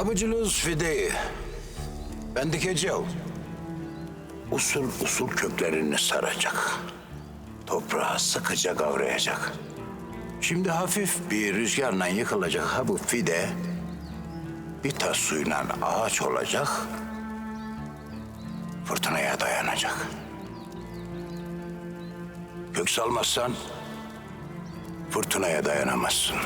Abıcılız fideyi. Ben dikeceğim. Usul usul köklerini saracak. Toprağı sıkıca kavrayacak. Şimdi hafif bir rüzgarla yıkılacak ha bu fide bir tas suyla ağaç olacak. Fırtınaya dayanacak. Kök salmazsan fırtınaya dayanamazsın.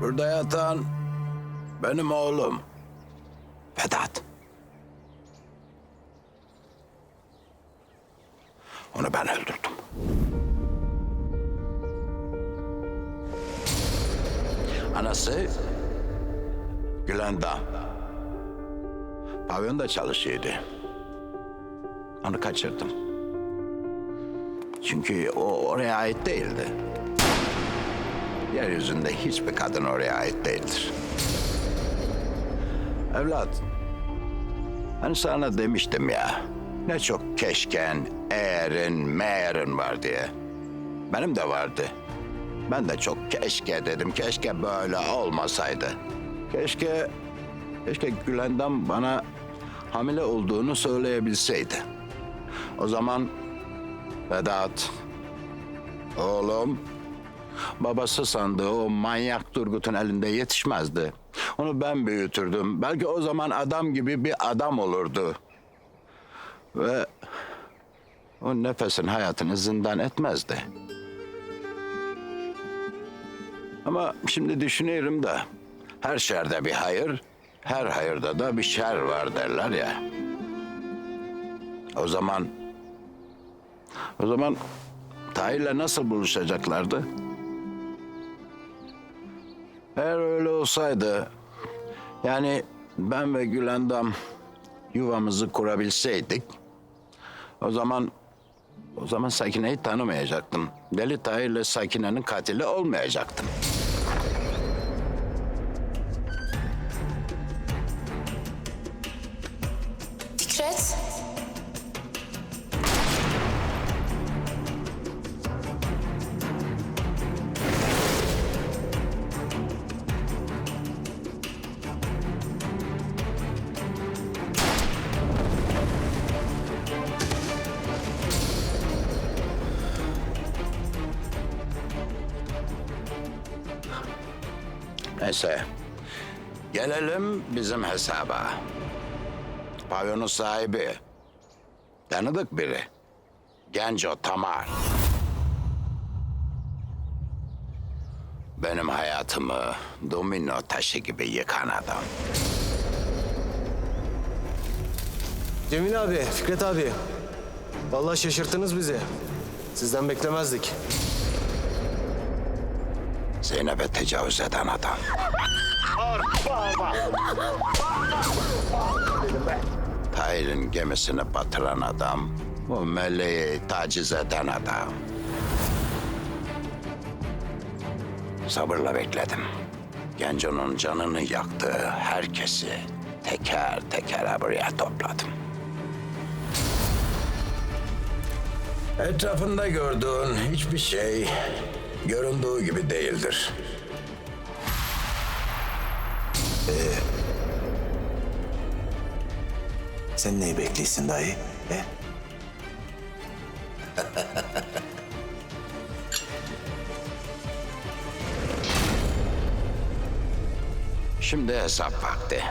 Burada yatan benim oğlum. Vedat. Onu ben öldürdüm. Anası Gülendam. Pavyonda çalışıyordu. Onu kaçırdım. Çünkü o oraya ait değildi. Yeryüzünde hiçbir kadın oraya ait değildir. Evlat, hani sana demiştim ya, ne çok keşken, eğerin, meğerin var diye. Benim de vardı. Ben de çok keşke dedim, keşke böyle olmasaydı. Keşke, keşke Gülendam bana hamile olduğunu söyleyebilseydi. O zaman Vedat, oğlum Babası sandığı o manyak Turgut'un elinde yetişmezdi. Onu ben büyütürdüm. Belki o zaman adam gibi bir adam olurdu. Ve o nefesin hayatını zindan etmezdi. Ama şimdi düşünüyorum da her şerde bir hayır, her hayırda da bir şer var derler ya. O zaman o zaman Tahir'le nasıl buluşacaklardı? Eğer öyle olsaydı, yani ben ve Gülendam yuvamızı kurabilseydik, o zaman o zaman Sakine'yi tanımayacaktım. Deli Tahir'le Sakine'nin katili olmayacaktım. Neyse, gelelim bizim hesaba. Pavyonun sahibi, tanıdık biri. Genco Tamar. Benim hayatımı domino taşı gibi yıkan adam. Cemil abi, Fikret abi. Vallahi şaşırttınız bizi. Sizden beklemezdik. Zeynep'e tecavüz eden adam. Tahir'in gemisini batıran adam. Bu meleği taciz eden adam. Sabırla bekledim. Genco'nun canını yaktığı herkesi teker teker buraya topladım. Etrafında gördüğün hiçbir şey göründüğü gibi değildir. Sen neyi bekliyorsun dayı? He? Şimdi hesap vakti.